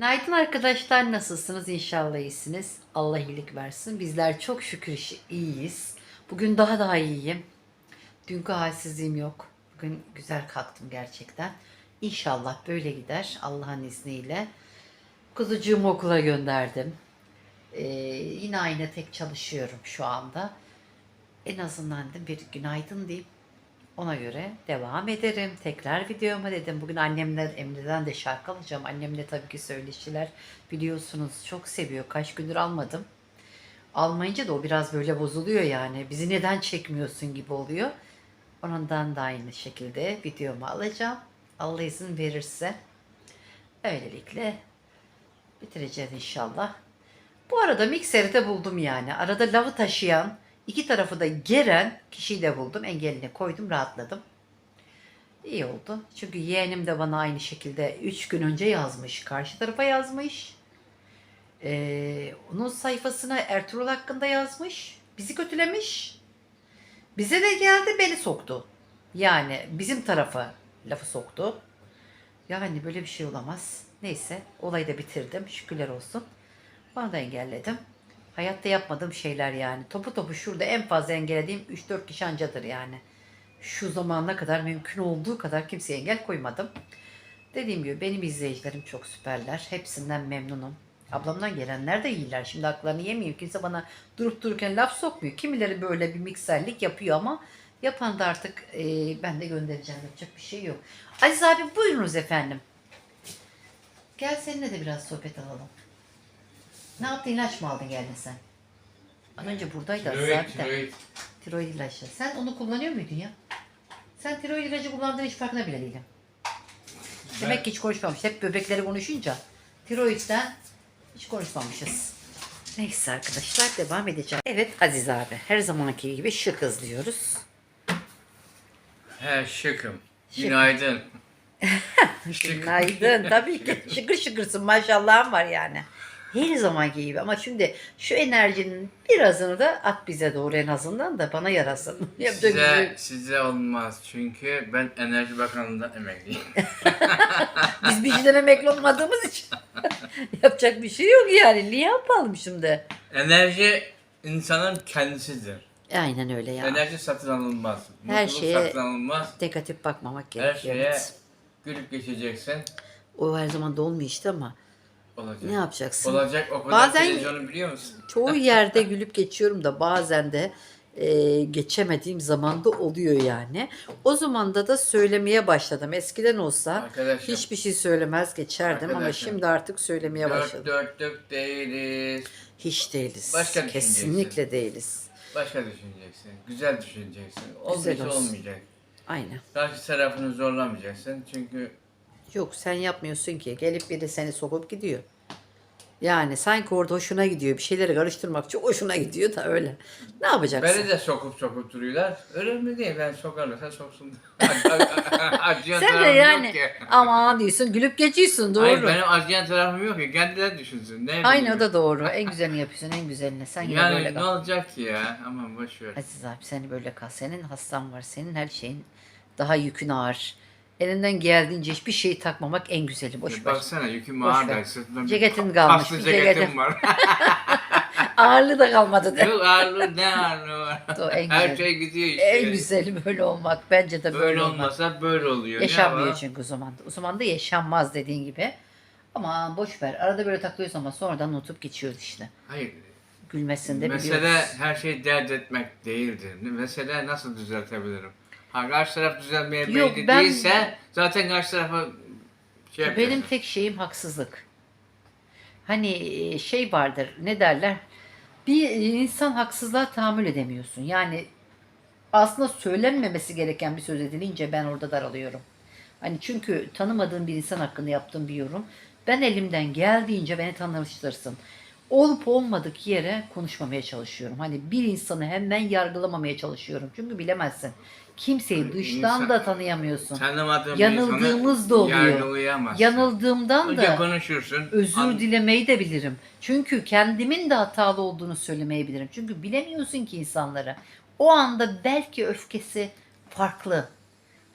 Günaydın arkadaşlar nasılsınız? İnşallah iyisiniz. Allah iyilik versin. Bizler çok şükür iyiyiz. Bugün daha daha iyiyim. Dünkü halsizliğim yok. Bugün güzel kalktım gerçekten. İnşallah böyle gider Allah'ın izniyle. Kuzucuğumu okula gönderdim. Ee, yine aynı tek çalışıyorum şu anda. En azından da bir günaydın diyeyim. Ona göre devam ederim. Tekrar videoma dedim. Bugün annemle Emre'den de şarkı alacağım. Annemle tabii ki söyleşiler biliyorsunuz çok seviyor. Kaç gündür almadım. Almayınca da o biraz böyle bozuluyor yani. Bizi neden çekmiyorsun gibi oluyor. Ondan da aynı şekilde videomu alacağım. Allah izin verirse. Öylelikle bitireceğiz inşallah. Bu arada mikseri de buldum yani. Arada lavı taşıyan, iki tarafı da geren kişiyi de buldum. Engeline koydum, rahatladım. İyi oldu. Çünkü yeğenim de bana aynı şekilde 3 gün önce yazmış. Karşı tarafa yazmış. Ee, onun sayfasına Ertuğrul hakkında yazmış. Bizi kötülemiş. Bize de geldi beni soktu. Yani bizim tarafa lafı soktu. Yani böyle bir şey olamaz. Neyse olayı da bitirdim. Şükürler olsun. Onu da engelledim. Hayatta yapmadığım şeyler yani. Topu topu şurada en fazla engellediğim 3-4 kişi ancadır yani. Şu zamana kadar mümkün olduğu kadar kimseye engel koymadım. Dediğim gibi benim izleyicilerim çok süperler. Hepsinden memnunum. Ablamdan gelenler de iyiler. Şimdi haklarını yemeyeyim. Kimse bana durup dururken laf sokmuyor. Kimileri böyle bir mikserlik yapıyor ama yapan da artık e, ben de göndereceğim. Yapacak bir şey yok. Aziz abi buyurunuz efendim. Gel seninle de biraz sohbet alalım. Ne yaptın ilaç mı aldın geldin sen? Az önce buradaydı Tiroid, de. tiroid. Tiroid ilacı. Sen onu kullanıyor muydun ya? Sen tiroid ilacı kullandığın hiç farkında bile değilim. Demek ki hiç konuşmamış. Hep böbrekleri konuşunca tiroidden hiç konuşmamışız. Neyse arkadaşlar devam edeceğim. Evet Aziz abi her zamanki gibi şık diyoruz. He şıkım. Günaydın. Şık. Günaydın. Tabii ki şıkır şıkırsın maşallahın var yani. Her zamanki gibi ama şimdi şu enerjinin birazını da at bize doğru en azından da bana yarasın. Yapacak bir şey Size, yok. size olmaz çünkü ben Enerji Bakanlığı'ndan emekliyim. Biz bir şeyden emekli olmadığımız için yapacak bir şey yok yani. Niye yapalım şimdi? Enerji insanın kendisidir. Aynen öyle ya. Enerji satın alınmaz. Her Mutluluk şeye- satın alınmaz. Negatif bakmamak Her gerekiyor. şeye evet. gülüp geçeceksin. O her zaman da olmuyor işte ama Olacak. ne yapacaksın? Olacak o kadar Bazen- televizyonu biliyor musun? Çoğu yerde gülüp geçiyorum da bazen de e, geçemediğim zaman da oluyor yani. O zaman da söylemeye başladım. Eskiden olsa Arkadaşım. hiçbir şey söylemez geçerdim ama şimdi artık söylemeye Dört başladım. dörtlük değiliz. Hiç değiliz. Başka Kesinlikle değiliz. Başka düşüneceksin. Güzel düşüneceksin. Güzel Olmayacak olsun. olmayacak. Aynen. Karşı tarafını zorlamayacaksın. Çünkü Yok sen yapmıyorsun ki. Gelip biri seni sokup gidiyor. Yani sanki orada hoşuna gidiyor. Bir şeyleri karıştırmak çok hoşuna gidiyor da öyle. Ne yapacaksın? beni de sokup sokup duruyorlar. Önemli değil. Ben sokarlarsa soksun. acıyan Sen de tarafım yani yok ki. aman diyorsun gülüp geçiyorsun doğru. Hayır benim acıyan tarafım yok ki. Kendileri düşünsün. Ne Aynı bileyim. o da doğru. En güzelini yapıyorsun en güzelini. Sen yine böyle Yani ne kal. olacak ki ya? Aman boş ver. Aziz abi seni böyle kal. Senin hastan var. Senin her şeyin daha yükün ağır. Elinden geldiğince hiçbir şeyi takmamak en güzeli. Boş ver. Baksana yüküm Boş ağır ver. da sırtımda bir Ceketin kalmış, kaslı bir ceketim var. Ağırlığı da kalmadı de. Yok ağırlığı ne ağırlığı var. O en Her güzel. şey gidiyor işte. En güzeli böyle olmak. Bence de böyle, Böyle olmak. olmasa böyle oluyor. Ne Yaşanmıyor var? çünkü o zaman. O zaman da yaşanmaz dediğin gibi. Ama boş ver. Arada böyle takılıyorsun ama sonradan unutup geçiyor işte. Hayır. Gülmesini de Mesele biliyoruz. her şeyi dert etmek değildir. Mesele nasıl düzeltebilirim? Ha karşı taraf düzelmeye Yok, ben- değilse zaten karşı tarafa şey. Benim tek şeyim haksızlık. Hani e, şey vardır ne derler? Bir insan haksızlığa tahammül edemiyorsun. Yani aslında söylenmemesi gereken bir söz edilince ben orada daralıyorum. Hani çünkü tanımadığım bir insan hakkında yaptığım bir yorum. Ben elimden geldiğince beni tanıştırsın. Olup olmadık yere konuşmamaya çalışıyorum. Hani bir insanı hemen yargılamamaya çalışıyorum. Çünkü bilemezsin. Kimseyi dıştan İnsan- da tanıyamıyorsun. Tanımadığın bir Yanıldığımız insanı da oluyor. yargılayamazsın. Yanıldığımdan Önce da konuşursun. özür an- dilemeyi de bilirim. Çünkü kendimin de hatalı olduğunu söylemeyebilirim. Çünkü bilemiyorsun ki insanları. O anda belki öfkesi farklı.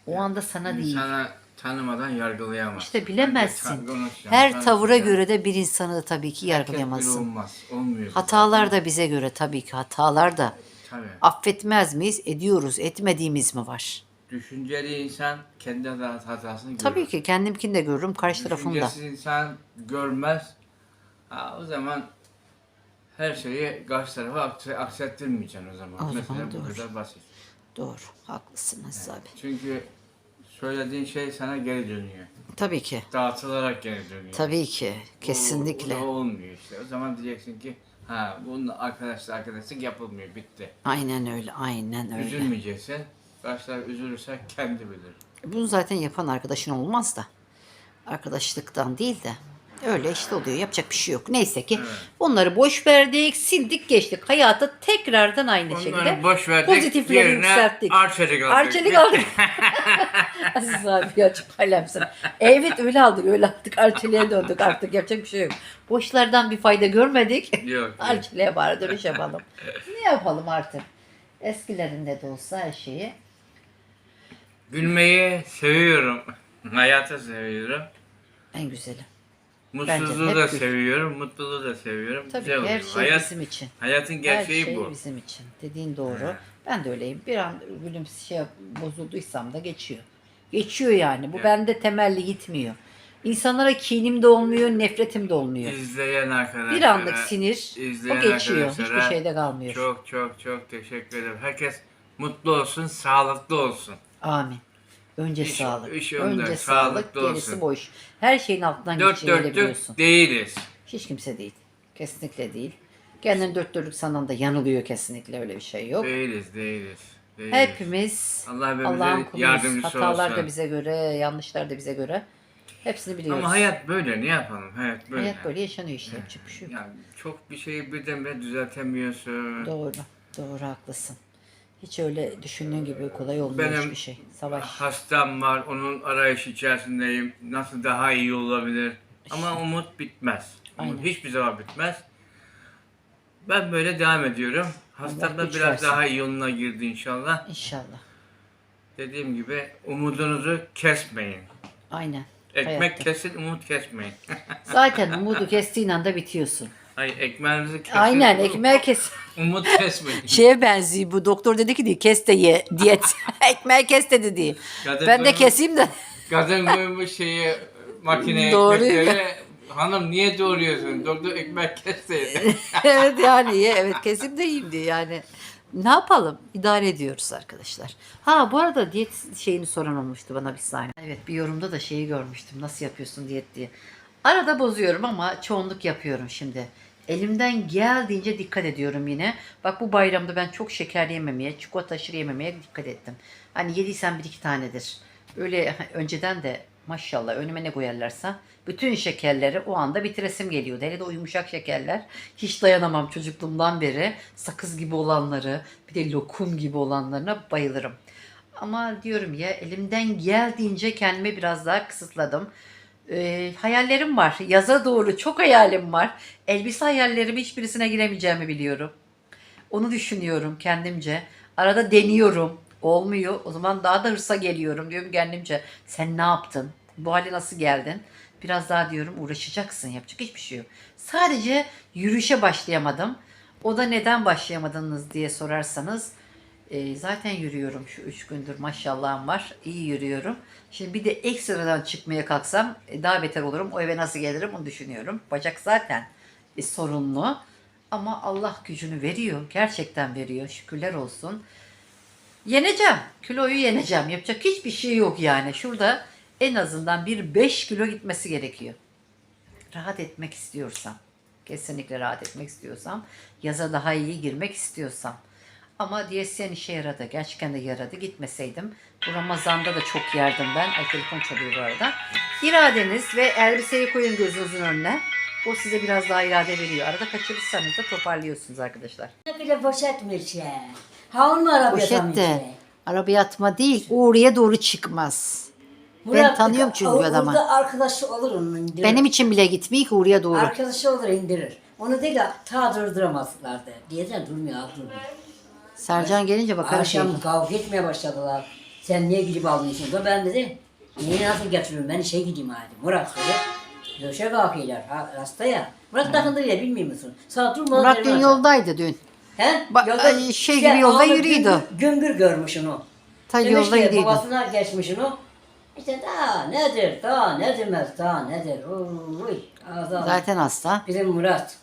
O anda sana değil. Sana tanımadan yargılayamaz. İşte bilemezsin. Önce Her tavıra göre de bir insanı tabii ki Herkes bile yargılayamazsın. olmaz. Olmuyor. Hatalar da bize göre tabii ki hatalar da. Tabii. Affetmez miyiz? Ediyoruz. Etmediğimiz mi var? Düşünceli insan kendi hata- hatasını görür. Tabii ki kendimkini de görürüm. Karşı tarafında. Düşüncesiz insan görmez. Ha, o zaman her şeyi karşı tarafa akse- aksettirmeyeceksin o zaman. O zaman Mesela bu doğru. kadar basit. Doğru. Haklısınız abi. Çünkü söylediğin şey sana geri dönüyor. Tabii ki. Dağıtılarak geri dönüyor. Tabii ki. O- Kesinlikle. O, da olmuyor işte. O zaman diyeceksin ki ha bunun arkadaşla arkadaşlık yapılmıyor. Bitti. Aynen öyle. Aynen öyle. Üzülmeyeceksin. Karşı taraf üzülürse kendi bilir. Bunu zaten yapan arkadaşın olmaz da. Arkadaşlıktan değil de. Öyle işte oluyor. Yapacak bir şey yok. Neyse ki onları boş verdik, sildik, geçtik. Hayata tekrardan aynı şekilde Onları boş verdik. pozitifleri yerine yükselttik. Arçelik aldık. Arçelik aldık. Aziz abi ya çok alemsin. Evet öyle aldık öyle aldık. Arçeliğe döndük artık yapacak bir şey yok. Boşlardan bir fayda görmedik. Yok, yok. Arçeliğe bari dönüş yapalım. ne yapalım artık? Eskilerinde de olsa her şeyi. Gülmeyi seviyorum. Hayatı seviyorum. En güzeli. Mutsuzluğu da gül. seviyorum, mutluluğu da seviyorum. Tabii Güzel ki her oluyor. şey Hayat, bizim için. hayatın gerçeği her şey bu. bizim için. Dediğin doğru. Ben de öyleyim. Bir an gülüm şey bozulduysam da geçiyor. Geçiyor yani. Bu Evet. bende temelli gitmiyor. İnsanlara kinim de olmuyor, nefretim de olmuyor. İzleyen arkadaşlara, Bir anlık sinir izleyen o geçiyor. Hiçbir arkadaşlara şeyde kalmıyor. Çok çok çok teşekkür ederim. Herkes mutlu olsun, sağlıklı olsun. Amin. Önce İş- sağlık. iş önden, Önce sağlık, sağlıklı gerisi olsun. boş. Her şeyin altından Dört dörtlük değiliz. Hiç kimse değil. Kesinlikle değil. Kendini dört dörtlük sanan da yanılıyor kesinlikle öyle bir şey yok. Değiliz, değiliz. değiliz. Hepimiz Allah Allah'ın kuluyuz. yardımcısı Hatalar olsun. da bize göre, yanlışlar da bize göre. Hepsini biliyoruz. Ama hayat böyle, ne yapalım? Hayat böyle. Hayat böyle yaşanıyor işte. Yapacak bir şey yok. Yani çok bir şeyi birdenbire düzeltemiyorsun. Doğru. Doğru haklısın. Hiç öyle düşündüğün gibi kolay olmuyor Benim hiçbir şey. Savaş. Hastam var, onun arayış içerisindeyim. Nasıl daha iyi olabilir? Ama umut bitmez. Umut Aynen. hiçbir zaman bitmez. Ben böyle devam ediyorum. Hastam da güç biraz versin. daha iyi yoluna girdi inşallah. İnşallah. Dediğim gibi umudunuzu kesmeyin. Aynen. Ekmek Hayatta. kesin, umut kesmeyin. Zaten umudu kestiğin anda bitiyorsun. Hayır, ekmeğinizi kesin. Aynen ekmeği kes. Umut kesmeyin. Şeye benziyor bu doktor dedi ki diye kes de ye diyet. ekmeği kes dedi diye. Kadın Ben de koymuş- keseyim de. Kadın koymuş şeyi makineye Doğru. ekmekleri. Hanım niye doğruyorsun? Doktor ekmek kesseydi. evet yani ye, evet keseyim de yiyeyim diye yani. Ne yapalım? İdare ediyoruz arkadaşlar. Ha bu arada diyet şeyini soran olmuştu bana bir saniye. Evet bir yorumda da şeyi görmüştüm. Nasıl yapıyorsun diyet diye. Arada bozuyorum ama çoğunluk yapıyorum şimdi. Elimden geldiğince dikkat ediyorum yine. Bak bu bayramda ben çok şeker yememeye, çikolata aşırı yememeye dikkat ettim. Hani yediysen bir iki tanedir. Öyle önceden de maşallah önüme ne koyarlarsa bütün şekerleri o anda bitiresim geliyordu. Hele de o yumuşak şekerler. Hiç dayanamam çocukluğumdan beri. Sakız gibi olanları, bir de lokum gibi olanlarına bayılırım. Ama diyorum ya elimden geldiğince kendimi biraz daha kısıtladım. Ee, hayallerim var. Yaza doğru çok hayalim var. Elbise hayallerimi hiçbirisine giremeyeceğimi biliyorum. Onu düşünüyorum kendimce. Arada deniyorum. Olmuyor. O zaman daha da hırsa geliyorum diyorum kendimce. Sen ne yaptın? Bu hale nasıl geldin? Biraz daha diyorum uğraşacaksın. Yapacak hiçbir şey yok. Sadece yürüyüşe başlayamadım. O da neden başlayamadınız diye sorarsanız e, zaten yürüyorum şu üç gündür maşallahım var. İyi yürüyorum. Şimdi bir de ekstradan çıkmaya kalksam e, daha beter olurum. O eve nasıl gelirim onu düşünüyorum. Bacak zaten e, sorunlu. Ama Allah gücünü veriyor. Gerçekten veriyor. Şükürler olsun. Yeneceğim. Kiloyu yeneceğim. Yapacak hiçbir şey yok yani. Şurada en azından bir 5 kilo gitmesi gerekiyor. Rahat etmek istiyorsam. Kesinlikle rahat etmek istiyorsam. Yaza daha iyi girmek istiyorsam. Ama diyetisyen işe yaradı. Gerçekten de yaradı. Gitmeseydim. Bu Ramazan'da da çok yerdim ben. Ay telefon çalıyor bu arada. İradeniz ve elbiseyi koyun gözünüzün önüne. O size biraz daha irade veriyor. Arada kaçırırsanız da toparlıyorsunuz arkadaşlar. bile poşetmiş ya. Ha onu mu arabaya de ya? arabaya atma değil. Oraya doğru çıkmaz. Ben tanıyorum çünkü o- adamı. Orada arkadaşı olur onun indirir. Benim için bile gitmiyor ki oraya doğru. Arkadaşı olur indirir. Onu değil de ta durduramazlardı. Diyeten durmuyor al durmuyor. Sercan gelince bakarım. Akşam şey. kavga etmeye başladılar. Sen niye gidip almıyorsun? Da ben dedim. Niye nasıl getiriyorum? Ben işe gideyim hadi. Murat söyle. Döşe kalkıyorlar. Ha, hasta ya. Murat takındı ya bilmiyor musun? Sağ durma. Murat dün yoldaydı dün. He? Ba- ay, şey gibi yolda ağlı yürüyordu. Güngür, güngür görmüş onu. Ta Demiş yolda ki, yürüyordu. Babasına geçmiş onu. İşte daha nedir, daha ne demez, daha nedir. Uy. Zaten hasta. Bizim Murat.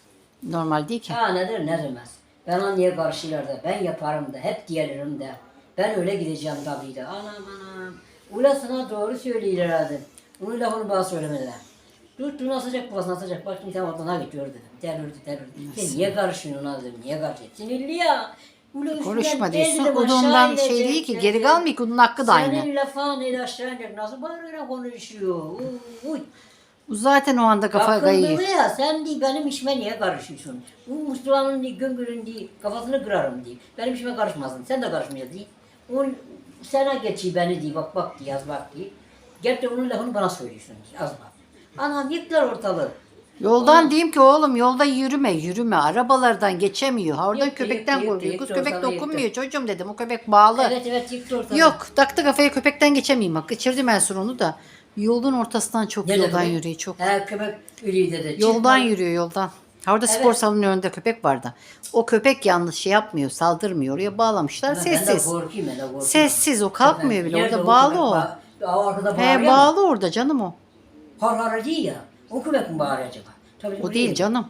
Normal değil ki. Ha nedir ne demez. Ben ona niye karşılar da ben yaparım da hep diyelim de. Ben öyle gideceğim tabii de. Anam anam. Ula sana doğru söylüyorlar herhalde. Onun lafını bana söylemediler. Tuttu nasacak babası nasacak. Bak şimdi tamam ona gidiyor dedim. Terördü terördü. Sen niye karışıyorsun ona dedim. Niye karışıyorsun? Sinirli ya. Ula üstünden Konuşma diyorsun. ezdim, O da aşağı ondan şey değil ki. Geri kalmıyor ki. Onun hakkı da aynı. Senin lafın ile aşağı inecek. Nasıl bağırıyor konuşuyor. Uy. Zaten o anda kafa kayıyor. ya sen değil benim işime niye karışıyorsun? Bu Mustafa'nın değil, Güngör'ün değil, kafasını kırarım diye. Benim işime karışmasın, sen de karışmayacaksın diye. Onun sana geçiyor beni diye, bak bak diye, yaz bak diye. De onun lafını bana söylüyorsun, yaz bak. Anam yıktılar ortalığı. Yoldan diyeyim ki oğlum yolda yürüme yürüme. Arabalardan geçemiyor. Ha, Oradan Yıktı, köpekten yıktı, korkuyor. yıktı, Kız köpek ortalığı dokunmuyor çocuğum dedim. O köpek bağlı. Evet evet yıktı ortalığı. Yok taktı kafaya köpekten geçemeyeyim bak. Geçirdim en son onu da. Yolun ortasından çok Ne dedi yoldan bu? yürüyor çok. He köpek yürüyor dedi. Yoldan Çıkma. yürüyor yoldan. Ha, Orada spor salonunun önünde köpek vardı. O köpek yalnız şey yapmıyor, saldırmıyor. Oraya bağlamışlar. Ben de Sessiz. korkayım, ben de korkayım. Sessiz o kalkmıyor bile. Nerede Orada o bağlı köpek? o. Ba- arkada He bağırıyor mu? bağlı orada canım o. Har har değil ya. O köpek mi bağırıyor acaba? Tabii O değil canım.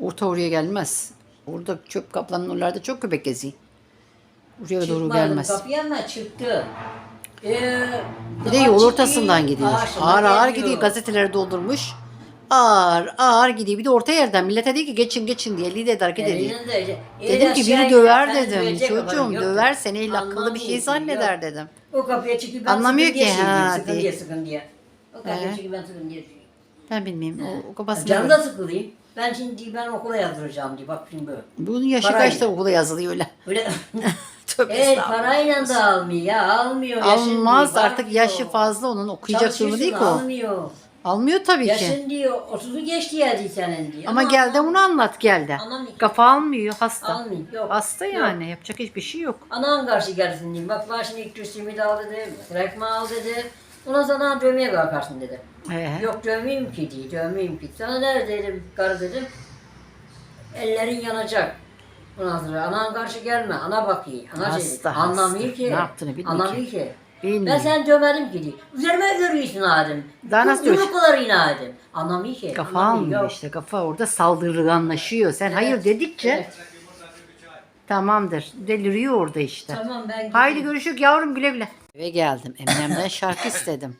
Orta oraya gelmez. Orada çöp kaplanın oralarda çok köpek geziyor. Oraya doğru Çıkmadım gelmez. kapıya ama çıktı. Ee, Bir de yol ortasından gidiyor. Ağır ağır gidiyor. Gazeteleri doldurmuş. Ağır ağır gidiyor. Bir de orta yerden millete diyor ki geçin geçin diye lider hareket ediyor. Dedim ki biri döver dedim. Çocuğum döver seni illa akıllı bir şey zanneder dedim. O kapıya çıkıp ben Anlamıyor sıkın diye ki, ha, diyeyim, sıkın diye. diye sıkın diye. O kapıya He. çıkıp ben sıkın diye. Ben bilmiyorum. O, o kafasına Canım da sıkılayım. Ben şimdi ben okula yazdıracağım diye bak şimdi böyle. Bunun yaşı Parayla. kaçta okula yazılıyor öyle. Böyle Tövbe evet estağfurullah. parayla da almıyor ya almıyor. yaşın Almaz diyor, artık bakmıyor. yaşı fazla onun okuyacak durumu değil ki o. Almıyor. Almıyor tabii ki. Yaşın diyor 30'u geçti ya diyor senin diyor. Ama gel de bunu anlat gel de. Anlamıyor. Kafa almıyor hasta. Almıyor. Yok. Hasta Yok. yani yapacak hiçbir şey yok. Anam karşı gelsin diyeyim. Bak şimdi ilk üstümü de al dedi. Bırakma al dedi. Ondan sonra "Ana dövmeye kalkarsın dedi. Ee, Yok dövmeyeyim ki diye dövmeyeyim ki. Sana nerede dedim karı dedim. Ellerin yanacak. Ondan sonra anan karşı gelme. Ana bakıyor. Ana şey. Hasta, Anlamıyor hasta. ki. Ne yaptığını bilmiyor Anlamıyor ki. ki. Bilmiyor. Ben sen dömerim ki diye. Üzerime görüyorsun Adem. Daha nasıl dövecek? Yumruklar yine Adem. Anlamıyor ki. kafa anlamıyor. almıyor Yok. işte kafa orada saldırganlaşıyor. Sen hayır dedikçe Evet. tamamdır. Deliriyor orada işte. Tamam ben gideyim. Haydi görüşürüz yavrum güle güle. Eve geldim. Eminem'den şarkı istedim.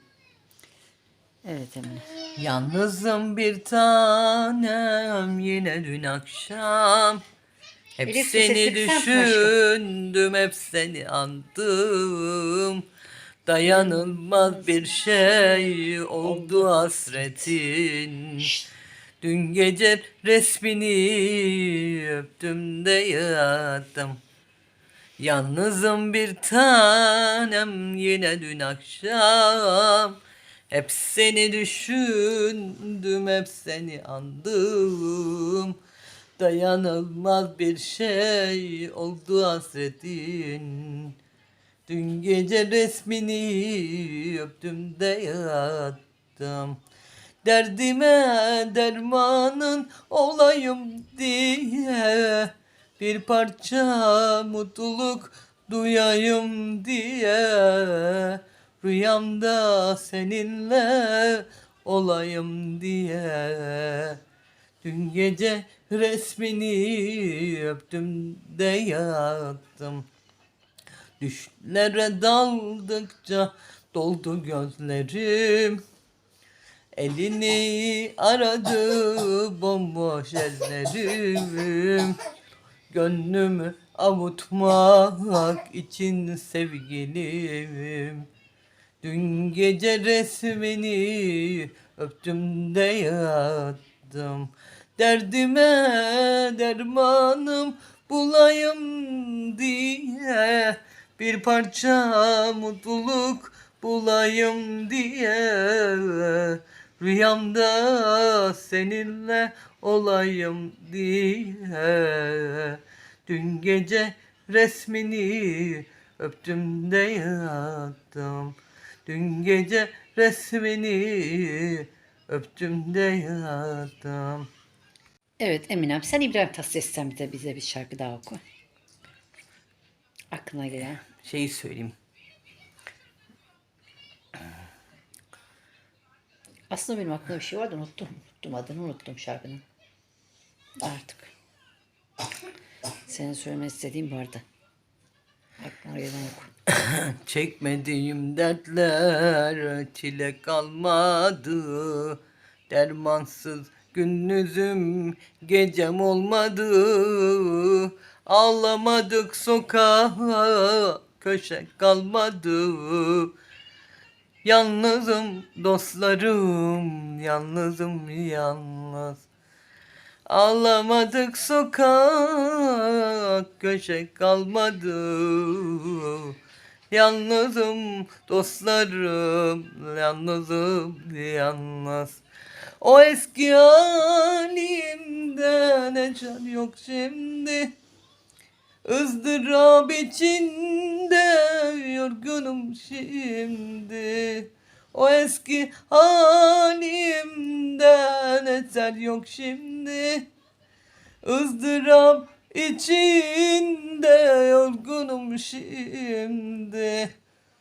Evet Emine. Yalnızım bir tanem yine dün akşam Hep Elif, seni sesi düşündüm, hep seni andım. Dayanılmaz bir şey oldu hasretin. Dün gece resmini öptüm de yattım. Yalnızım bir tanem yine dün akşam. Hep seni düşündüm, hep seni andım Dayanılmaz bir şey oldu hasretin. Dün gece resmini öptüm de yattım. Derdime dermanın olayım diye Bir parça mutluluk duyayım diye Rüyamda seninle olayım diye. Dün gece resmini öptüm de yattım. Düşlere daldıkça doldu gözlerim. Elini aradı bomboş ellerim. Gönlümü avutmak için sevgilim. Dün gece resmini öptüm de yattım Derdime dermanım bulayım diye Bir parça mutluluk bulayım diye. Rüyamda seninle olayım diye. Dün gece resmini öptüm de yattım. Dün gece resmini öptüm de yattım. Evet Eminem sen İbrahim Tatlıses'ten bize, bize bir şarkı daha oku. Aklına gelen. Şeyi söyleyeyim. Aslında benim aklımda bir şey vardı unuttum. Unuttum adını unuttum şarkının. Artık. Senin söylemek istediğin vardı. Aklına gelen oku. Çekmediğim dertler çile kalmadı. Dermansız gündüzüm gecem olmadı. Ağlamadık sokağa köşe kalmadı. Yalnızım dostlarım, yalnızım yalnız. Ağlamadık sokak köşe kalmadı. Yalnızım dostlarım, yalnızım yalnız. O eski halimden ecer yok şimdi. ızdırap içinde yorgunum şimdi. O eski halimden eser yok şimdi. ızdırap içinde yorgunum şimdi.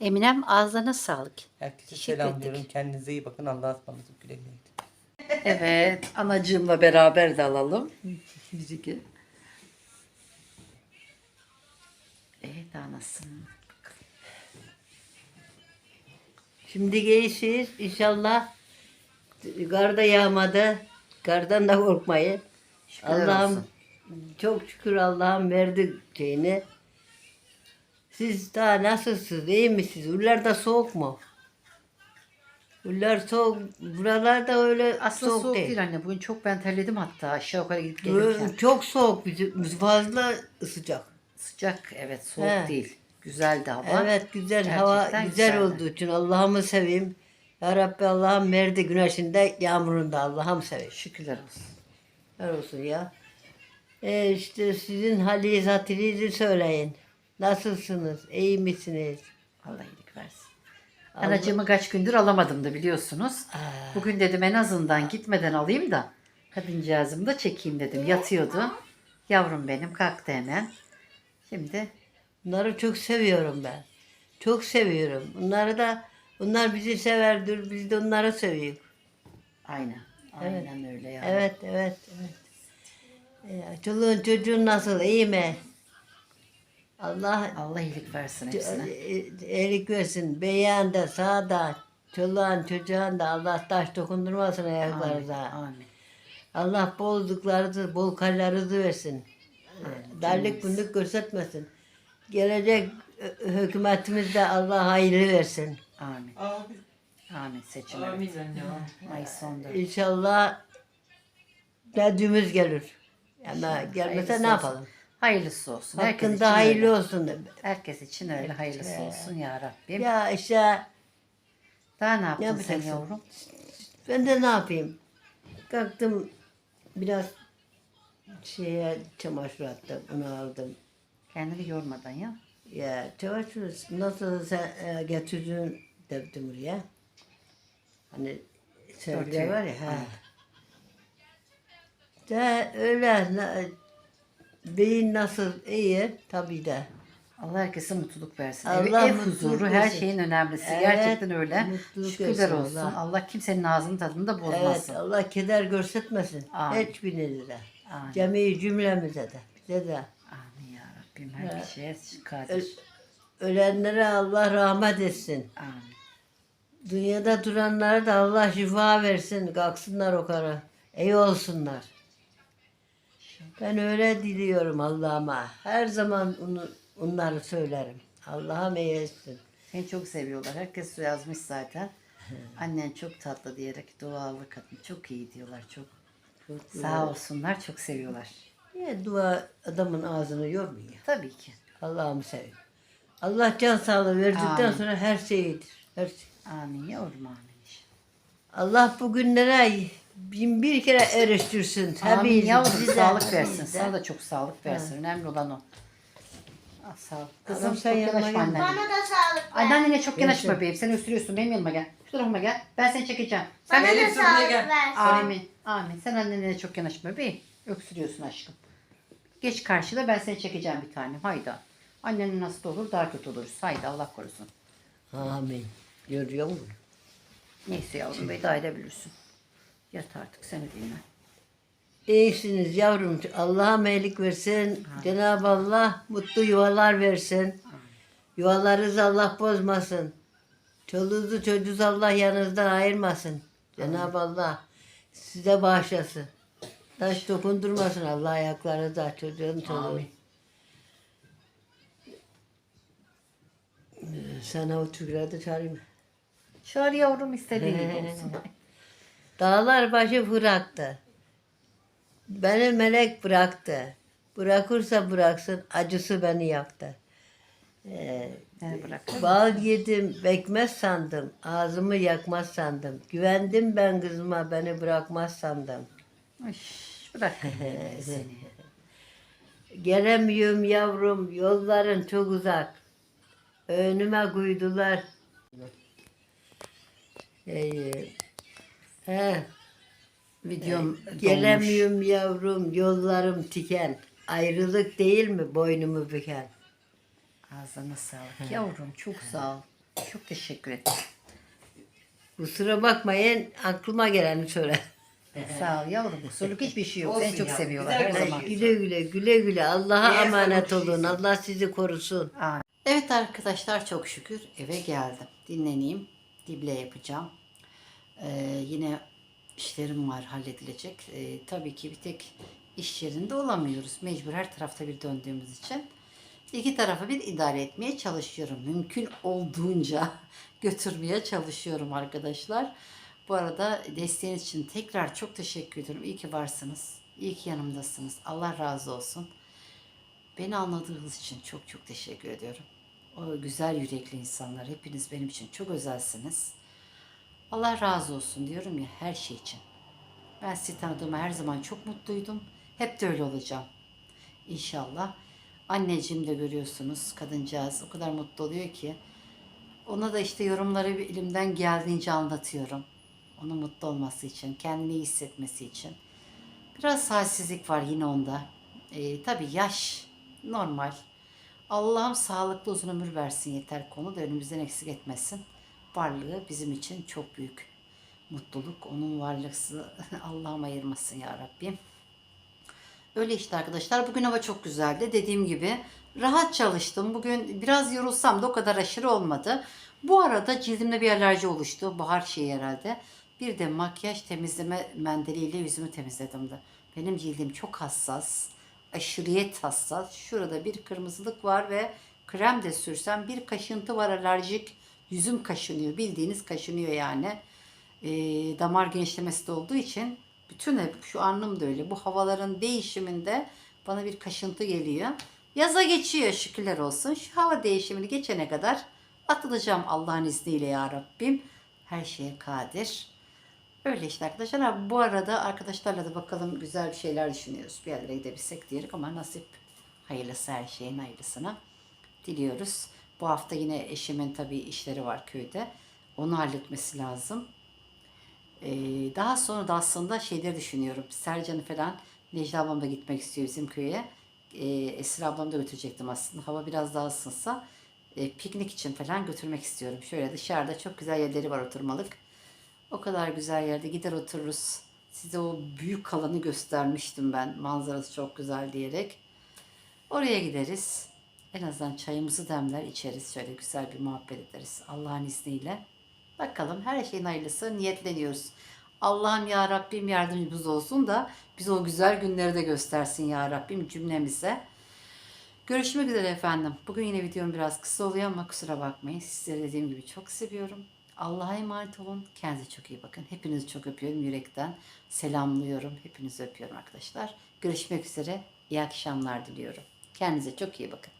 Eminem ağzına sağlık. Herkese Teşekkür selam ettik. diyorum. Kendinize iyi bakın. Allah'a ısmarladık. Güle güle. Evet anacığımla beraber de alalım. Müzik. Evet anasın. Şimdi giysiz inşallah kar da yağmadı. Kardan da korkmayın. Allah'ım çok şükür Allah'ım verdi şeyini. Siz daha nasılsınız? İyi misiniz? Buralarda soğuk mu? Buralar soğuk. Buralarda öyle Aslında soğuk, soğuk, değil. anne. Bugün çok ben terledim hatta aşağı yukarı gidip gelirken. Çok soğuk. Bizim fazla sıcak. Sıcak evet soğuk He. değil. Güzeldi hava. Evet güzel hava Gerçekten güzel güzeldi. olduğu için Allah'ımı seveyim. Ya Rabbi Allah'ım verdi güneşinde yağmurunda Allah'ım seveyim. Şükürler olsun. Ver olsun ya. E işte sizin haliniz hatırınızı söyleyin. Nasılsınız? İyi misiniz? Allah iyilik versin. Anacığımı kaç gündür alamadım da biliyorsunuz. Bugün dedim en azından gitmeden alayım da kadıncağızımı da çekeyim dedim. Yatıyordu. Yavrum benim kalktı hemen. Şimdi Bunları çok seviyorum ben. Çok seviyorum. Bunları da bunlar bizi severdir. Biz de onları seviyoruz. aynen. Aynen öyle ya. Evet, evet, evet. Ya, çoluğun çocuğun nasıl? İyi mi? Allah Allah iyilik versin hepsine. erik versin. Beyan sağda. Çoluğun çocuğun da Allah taş dokundurmasın Amin. ayaklarınıza. Amin. Allah bolluklarınızı, bol kallarınızı versin. Darlık bunluk göstermesin. Gelecek ö- hükümetimizde Allah hayırlı versin. Amin. Amin. Seçim. evet. amin anne. Mayıs sonunda. İnşallah dediğimiz gelir. Yani gelmese Hayırlısı ne olsun. yapalım? Hayırlısı olsun. Herkes için Hakkında hayırlı öyle. olsun. Herkes için öyle hayırlısı olsun ya Rabbim. Ya işte Daha ne yaptın sen yapacaksın? yavrum? ben de ne yapayım? Kalktım biraz şeye çamaşır attım, onu aldım. Kendini yormadan ya. Ya çamaşır nasıl sen e, getirdin dedim buraya. Hani sevgiler Örtüyor. var ya. Ha. De öyle na- beyin nasıl iyi tabii de. Allah herkese mutluluk versin. Allah Ev, ev mutluluk huzuru her versin. şeyin önemlisi. Evet, Gerçekten öyle. mutluluk Şükürler versin olsun. Allah. Allah. kimsenin ağzının tadını da Evet bozmasın. Allah keder görsetmesin. Amin. Hiçbirinize de. Amin. Cemi cümlemize de. Bize de. Amin ya Rabbim. Her şeye Ö- kadir. ölenlere Allah rahmet etsin. Amin. Dünyada duranlara da Allah şifa versin. Kalksınlar o kara. İyi olsunlar. Ben öyle diliyorum Allah'ıma. Her zaman onu, onları söylerim. Allah'ım iyi etsin. Seni çok seviyorlar. Herkes yazmış zaten. Annen çok tatlı diyerek dualı kadın. Çok iyi diyorlar. Çok. Sağ olsunlar çok seviyorlar. Ya, dua adamın ağzını yormuyor. Tabii ki. Allah'ımı seveyim. Allah can sağlığı verdikten Amin. sonra her şey iyidir. Her şey. Amin yavrum amin. Allah bu günlere bin bir kere eriştirsin. Amin Hepimizi, yavrum bizi de, sağlık versin. bizi de. Sana da çok sağlık versin. Önemli olan o. Ah, sağ ol. Kızım Adam çok sen yanıma yanaşma gel. annene. Bana da sağlık ver. Anneannene çok yanaşma bebeğim. Seni ısırıyorsun. Benim yanıma gel. Şu tarafıma gel. Ben seni çekeceğim. Sen Bana benim da sağlık ver. Amin. Amin. Sen annene çok yanaşma bebeğim. Öksürüyorsun aşkım. Geç karşıda ben seni çekeceğim bir tanem. Hayda. Annenin hasta olur daha kötü oluruz. Haydi Allah korusun. Amin. Görüyor musun? Neyse yavrum veda edebilirsin. Yat artık seni dinle. İyisiniz yavrum. Allah'a meylik versin. Cenab-ı Allah mutlu yuvalar versin. Yuvalarınızı Allah bozmasın. Çoluğunuzu çocuğunuzu Allah yanınızdan ayırmasın. Cenab-ı Allah size bağışlasın. Taş dokundurmasın Allah ayaklarınıza çocuğun çoluğun. Ee, Sana o Türkler'de çağırayım. Çağır yavrum istediğin olsun. Dağlar başı bıraktı. Beni melek bıraktı. Bırakırsa bıraksın acısı beni yaktı. Ee, bal yedim bekmez sandım. Ağzımı yakmaz sandım. Güvendim ben kızıma beni bırakmaz sandım. Üş, bırak. Gelemiyorum yavrum yolların çok uzak. Önüme koydular. Ee, he. Videom dolmuş. Gelemiyorum yavrum, yollarım tiken. Ayrılık değil mi boynumu büken? Ağzına sağlık. Yavrum çok sağ ol. Çok teşekkür ederim. Kusura bakmayın, aklıma geleni söyle. Sağ ol yavrum. Kusurluk hiçbir şey yok. Seni çok seviyorlar güzel her zaman. güle güle, güle güle. Allah'a emanet olun. Allah sizi korusun. Amin. Evet arkadaşlar çok şükür eve geldim. Dinleneyim. Dible yapacağım. Ee, yine işlerim var halledilecek. Ee, tabii ki bir tek iş yerinde olamıyoruz. Mecbur her tarafta bir döndüğümüz için. İki tarafı bir idare etmeye çalışıyorum. Mümkün olduğunca götürmeye çalışıyorum arkadaşlar. Bu arada desteğiniz için tekrar çok teşekkür ediyorum. İyi ki varsınız. İyi ki yanımdasınız. Allah razı olsun. Beni anladığınız için çok çok teşekkür ediyorum. O güzel yürekli insanlar hepiniz benim için çok özelsiniz. Allah razı olsun diyorum ya her şey için. Ben sizi tanıdığıma her zaman çok mutluydum. Hep de öyle olacağım. İnşallah. Anneciğim de görüyorsunuz kadıncağız o kadar mutlu oluyor ki. Ona da işte yorumları elimden geldiğince anlatıyorum. Onun mutlu olması için, kendini iyi hissetmesi için. Biraz halsizlik var yine onda. Ee, tabii yaş normal. Allah'ım sağlıklı uzun ömür versin yeter konu da önümüzden eksik etmesin. Varlığı bizim için çok büyük mutluluk. Onun varlıksı Allah'ım ayırmasın ya Rabbim. Öyle işte arkadaşlar. Bugün hava çok güzeldi. Dediğim gibi rahat çalıştım. Bugün biraz yorulsam da o kadar aşırı olmadı. Bu arada cildimde bir alerji oluştu. Bahar şeyi herhalde. Bir de makyaj temizleme mendiliyle yüzümü temizledim de. Benim cildim çok hassas. Aşırıyet hassas. Şurada bir kırmızılık var ve krem de sürsem bir kaşıntı var alerjik. Yüzüm kaşınıyor. Bildiğiniz kaşınıyor yani. Ee, damar genişlemesi de olduğu için bütün hep şu alnım da öyle. Bu havaların değişiminde bana bir kaşıntı geliyor. Yaza geçiyor şükürler olsun. Şu hava değişimini geçene kadar atılacağım Allah'ın izniyle ya Rabbim. Her şeye kadir. Öyle işte arkadaşlar. Ha, Bu arada arkadaşlarla da bakalım güzel bir şeyler düşünüyoruz. Bir yerlere gidebilsek diyerek ama nasip hayırlısı her şeyin hayırlısına diliyoruz. Bu hafta yine eşimin tabii işleri var köyde. Onu halletmesi lazım. Ee, daha sonra da aslında şeyleri düşünüyorum. Sercan'ı falan Necla ablam da gitmek istiyor bizim köye. Ee, Esra ablamı da götürecektim aslında. Hava biraz daha ısınsa e, piknik için falan götürmek istiyorum. Şöyle dışarıda çok güzel yerleri var oturmalık. O kadar güzel yerde gider otururuz. Size o büyük alanı göstermiştim ben. Manzarası çok güzel diyerek. Oraya gideriz. En azından çayımızı demler içeriz. Şöyle güzel bir muhabbet ederiz. Allah'ın izniyle. Bakalım her şeyin hayırlısı niyetleniyoruz. Allah'ım ya Rabbim yardımcımız olsun da bize o güzel günleri de göstersin ya Rabbim cümlemize. Görüşmek üzere efendim. Bugün yine videom biraz kısa oluyor ama kusura bakmayın. Sizleri dediğim gibi çok seviyorum. Allah'a emanet olun. Kendinize çok iyi bakın. Hepinizi çok öpüyorum yürekten. Selamlıyorum. Hepinizi öpüyorum arkadaşlar. Görüşmek üzere. İyi akşamlar diliyorum. Kendinize çok iyi bakın.